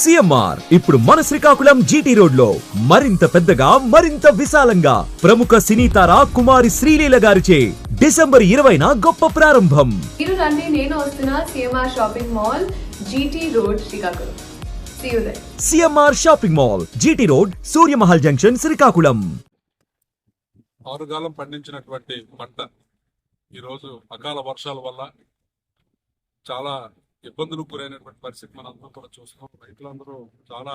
CMR. ఇప్పుడు మన Srikakulam GT రోడ్లో మరింత పెద్దగా మరింత విశాలంగా ప్రముఖ సినీ తార కుమారి శ్రీలీల గారిచే డిసెంబర్ ఇరవైన గొప్ప ప్రారంభం. మీరు రండి నేను వస్తున్నా CMR shopping mall GT road Srikakulam. CMR shopping mall GT road Suryamahal junction Srikakulam. ఆరుగాలం పండించినటువంటి పంట ఈరోజు అకాల వర్షాల వల్ల చాలా ఇబ్బందులు గురైనటువంటి పరిస్థితి మనందరం కూడా చూస్తున్నాం. రైతులందరూ చాలా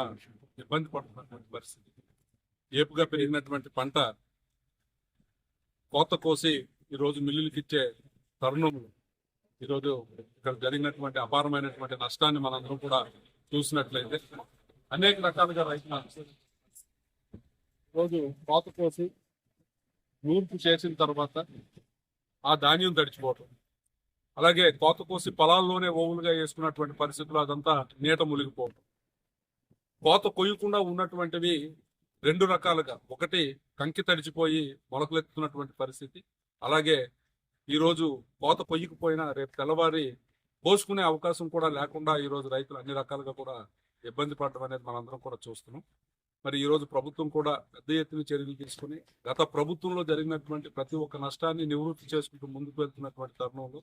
ఇబ్బంది పడుతున్నటువంటి పరిస్థితి. ఏపుగా పెరిగినటువంటి పంట కోత కోసి ఈరోజు మిల్లులకి ఇచ్చే తరుణంలో ఈరోజు ఇక్కడ జరిగినటువంటి అపారమైనటువంటి నష్టాన్ని మనందరం కూడా చూసినట్లయితే అనేక రకాలుగా రైతులు రోజు కోత కోసి నూర్పు చేసిన తర్వాత ఆ ధాన్యం తడిచిపోవటం. అలాగే కోత కోసి పొలాల్లోనే ఓవులుగా వేసుకున్నటువంటి పరిస్థితులు అదంతా నీట మునిగిపోవటం. కోత కొయ్యకుండా ఉన్నటువంటివి రెండు రకాలుగా. ఒకటి కంకి తడిచిపోయి మొలకలెత్తుతున్నటువంటి పరిస్థితి. అలాగే ఈరోజు కోత కొయ్యకపోయినా రేపు తెల్లవారి పోసుకునే అవకాశం కూడా లేకుండా ఈరోజు రైతులు అన్ని రకాలుగా కూడా ఇబ్బంది పడడం అనేది మనందరం కూడా చూస్తున్నాం. మరి ఈరోజు ప్రభుత్వం కూడా పెద్ద ఎత్తున చర్యలు తీసుకుని గత ప్రభుత్వంలో జరిగినటువంటి ప్రతి ఒక్క నష్టాన్ని నివృత్తి చేసుకుంటూ ముందుకు వెళ్తున్నటువంటి తరుణంలో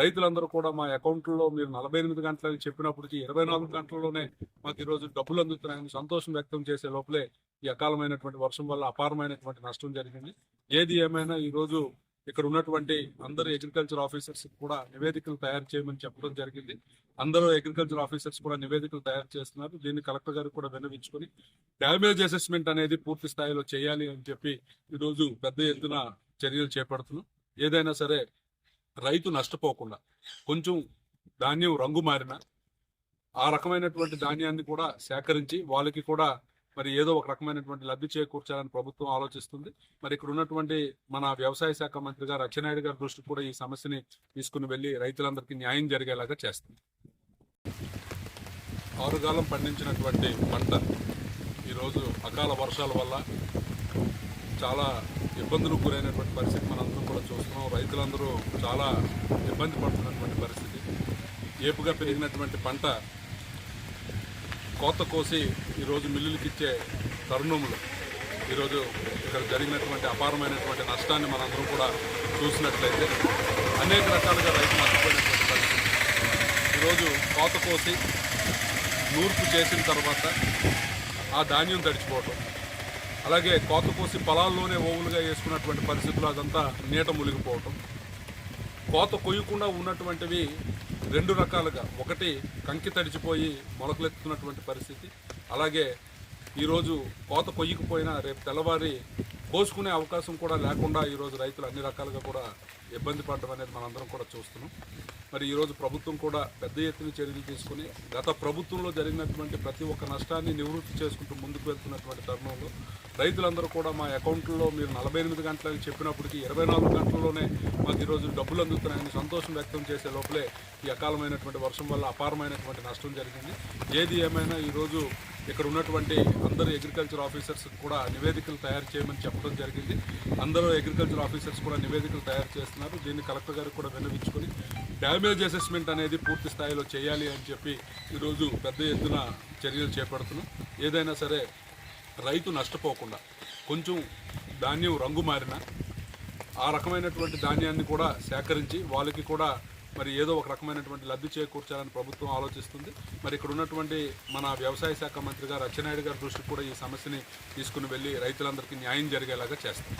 రైతులందరూ కూడా మా అకౌంట్లో మీరు నలభై ఎనిమిది గంటలని చెప్పినప్పటికీ ఇరవై నాలుగు గంటల్లోనే మాకు ఈరోజు డబ్బులు అందుతున్నాయని సంతోషం వ్యక్తం చేసే లోపలే ఈ అకాలమైనటువంటి వర్షం వల్ల అపారమైనటువంటి నష్టం జరిగింది. ఏది ఏమైనా ఈరోజు ఇక్కడ ఉన్నటువంటి అందరు అగ్రికల్చర్ ఆఫీసర్స్ కూడా నివేదికలు తయారు చేయమని చెప్పడం జరిగింది. అందరూ అగ్రికల్చర్ ఆఫీసర్స్ కూడా నివేదికలు తయారు చేస్తున్నారు. దీన్ని కలెక్టర్ గారు కూడా విన్నవించుకొని డ్యామేజ్ అసెస్మెంట్ అనేది పూర్తి స్థాయిలో చేయాలి అని చెప్పి ఈరోజు పెద్ద ఎత్తున చర్యలు చేపడుతున్నాం. ఏదైనా సరే రైతు నష్టపోకుండా కొంచెం ధాన్యం రంగు మారిన ఆ రకమైనటువంటి ధాన్యాన్ని కూడా సేకరించి వాళ్ళకి కూడా మరి ఏదో ఒక రకమైనటువంటి లబ్ధి చేకూర్చాలని ప్రభుత్వం ఆలోచిస్తుంది. మరి ఇక్కడ ఉన్నటువంటి మన వ్యవసాయ శాఖ మంత్రి గారు అచ్చెన్నాయుడు గారి దృష్టికి కూడా ఈ సమస్యని తీసుకుని వెళ్ళి రైతులందరికీ న్యాయం జరిగేలాగా చేస్తుంది. ఆరుగాలం పండించినటువంటి పంట ఈరోజు అకాల వర్షాల వల్ల చాలా ఇబ్బందులు గురైనటువంటి పరిస్థితి మనందరం కూడా చూస్తున్నాం. రైతులందరూ చాలా ఇబ్బంది పడుతున్నటువంటి పరిస్థితి. ఏపుగా పెరిగినటువంటి పంట కోత కోసి ఈరోజు మిల్లులకి ఇచ్చే తరుణంలో ఈరోజు ఇక్కడ జరిగినటువంటి అపారమైనటువంటి నష్టాన్ని మనందరం కూడా చూసినట్లయితే అనేక రకాలుగా రైతు నష్టపోయినటువంటి పరిస్థితి. ఈరోజు కోత కోసి నూర్పు చేసిన తర్వాత ఆ ధాన్యం తడిచిపోవటం అలాగే కోత కోసి పొలాల్లోనే ఓవులుగా వేసుకున్నటువంటి పరిస్థితులు అదంతా నీట మునిగిపోవటం. కోత కొయ్యకుండా ఉన్నటువంటివి రెండు రకాలుగా. ఒకటి కంకి తడిచిపోయి మొలకలెత్తుతున్నటువంటి పరిస్థితి. అలాగే ఈరోజు కోత కొయ్యకపోయినా రేపు తెల్లవారి కోసుకునే అవకాశం కూడా లేకుండా ఈరోజు రైతులు అన్ని రకాలుగా కూడా ఇబ్బంది పడడం అనేది మనందరం కూడా చూస్తున్నాం. మరి ఈరోజు ప్రభుత్వం కూడా పెద్ద ఎత్తున చర్యలు తీసుకుని గత ప్రభుత్వంలో జరిగినటువంటి ప్రతి ఒక్క నష్టాన్ని నివృత్తి చేసుకుంటూ ముందుకు వెళ్తున్నటువంటి తరుణంలో రైతులందరూ కూడా మా అకౌంట్లో మీరు నలభై ఎనిమిది గంటలని చెప్పినప్పటికీ ఇరవై నాలుగు గంటల్లోనే మాకు ఈరోజు డబ్బులు అందుతున్నాయని సంతోషం వ్యక్తం చేసే లోపలే ఈ అకాలమైనటువంటి వర్షం వల్ల అపారమైనటువంటి నష్టం జరిగింది. ఏది ఏమైనా ఈరోజు ఇక్కడ ఉన్నటువంటి అందరు అగ్రికల్చర్ ఆఫీసర్స్ కూడా నివేదికలు తయారు చేయమని చెప్పడం జరిగింది. అందరూ అగ్రికల్చర్ ఆఫీసర్స్ కూడా నివేదికలు తయారు చేస్తున్నారు. దీన్ని కలెక్టర్ గారికి కూడా విన్నవించుకొని డ్యామేజ్ అసెస్మెంట్ అనేది పూర్తి స్థాయిలో చేయాలి అని చెప్పి ఈరోజు పెద్ద ఎత్తున చర్యలు చేపడుతున్నాం. ఏదైనా సరే రైతు నష్టపోకుండా కొంచెం ధాన్యం రంగు మారిన ఆ రకమైనటువంటి ధాన్యాన్ని కూడా సేకరించి వాళ్ళకి కూడా మరి ఏదో ఒక రకమైనటువంటి లబ్ధి చేకూర్చాలని ప్రభుత్వం ఆలోచిస్తుంది. మరి ఇక్కడ ఉన్నటువంటి మన వ్యవసాయ శాఖ మంత్రి గారు అచ్చెన్నాయుడు గారి దృష్టికి కూడా ఈ సమస్యని తీసుకుని వెళ్ళి రైతులందరికీ న్యాయం జరిగేలాగా చేస్తుంది.